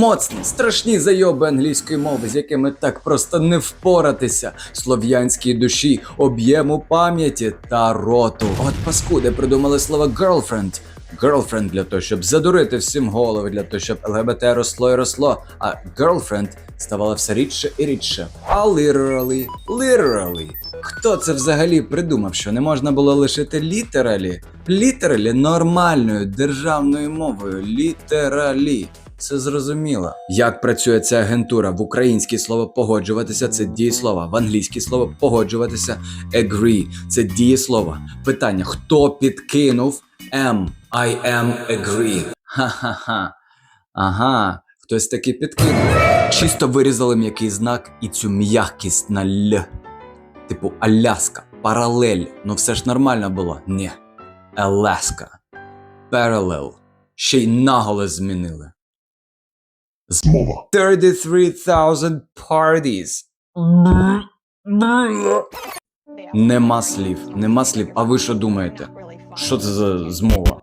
Моцні, страшні зайоби англійської мови, з якими так просто не впоратися. Слов'янській душі, об'єму пам'яті та роту. От паскуди придумали слово girlfriend. Girlfriend для того, щоб задурити всім голови, для того, щоб ЛГБТ росло і росло. А girlfriend ставало все рідше і рідше. А literally, literally. Хто це взагалі придумав, що не можна було лишити літералі? Літералі нормальною державною мовою. Літералі. Це зрозуміло. Як працює ця агентура? В українське слово погоджуватися це дієслово, в англійське слово погоджуватися agree. Це дієслово. Питання: хто підкинув am? I am agree. Ха-ха-ха. Ага, хтось таки підкинув. Чисто вирізали м'який знак і цю м'якість на л. Типу Аляска, паралель. Ну все ж нормально було. Ні. Аляска. Parallel. Ще й наголос змінили. Змова. 33,000 parties. Нема слів, нема слів. А ви що думаєте? Що це за змова?